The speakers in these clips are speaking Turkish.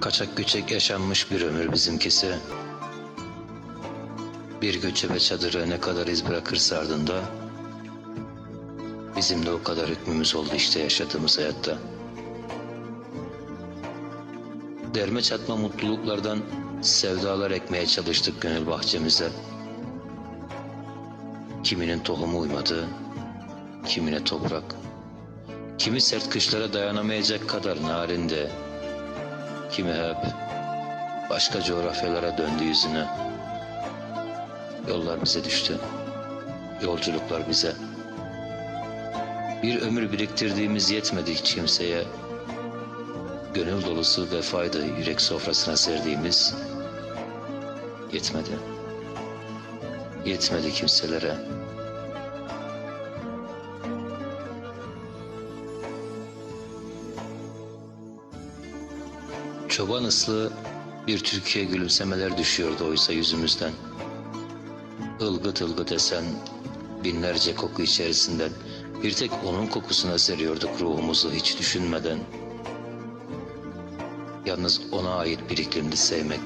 Kaçak göçek yaşanmış bir ömür bizimkisi. Bir göçebe çadırı ne kadar iz bırakırsa ardında bizim de o kadar hükmümüz oldu işte yaşadığımız hayatta. Derme çatma mutluluklardan sevdalar ekmeye çalıştık gönül bahçemize. Kiminin tohumu uymadı, kimine toprak. Kimi sert kışlara dayanamayacak kadar narindi. Kimi hep başka coğrafyalara döndü yüzüne. Yollar bize düştü. Yolculuklar bize. Bir ömür biriktirdiğimiz yetmedi hiç kimseye. Gönül dolusu vefaydı yürek sofrasına serdiğimiz. Yetmedi. Yetmedi kimselere. Çoban ıslığı bir Türkiye gülümsemeler düşüyordu oysa yüzümüzden. Ilgıt ılgıt esen binlerce koku içerisinden bir tek onun kokusuna seriyorduk ruhumuzu hiç düşünmeden. Yalnız ona ait bir iklimdi sevmek.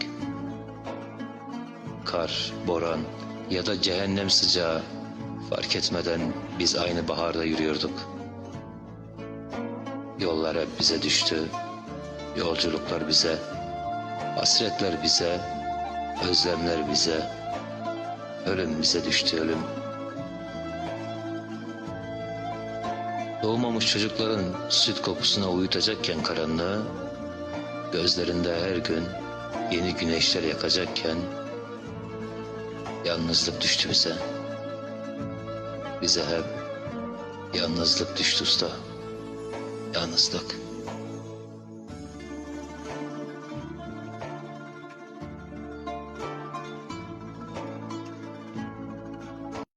Kar, boran ya da cehennem sıcağı fark etmeden biz aynı baharda yürüyorduk. Yollar hep bize düştü, yolculuklar bize, hasretler bize, özlemler bize, ölüm bize düştü ölüm. Doğmamış çocukların süt kokusuna uyutacakken karanlığı, gözlerinde her gün yeni güneşler yakacakken, yalnızlık düştü bize. Bize hep yalnızlık düştü usta. Yalnızlık.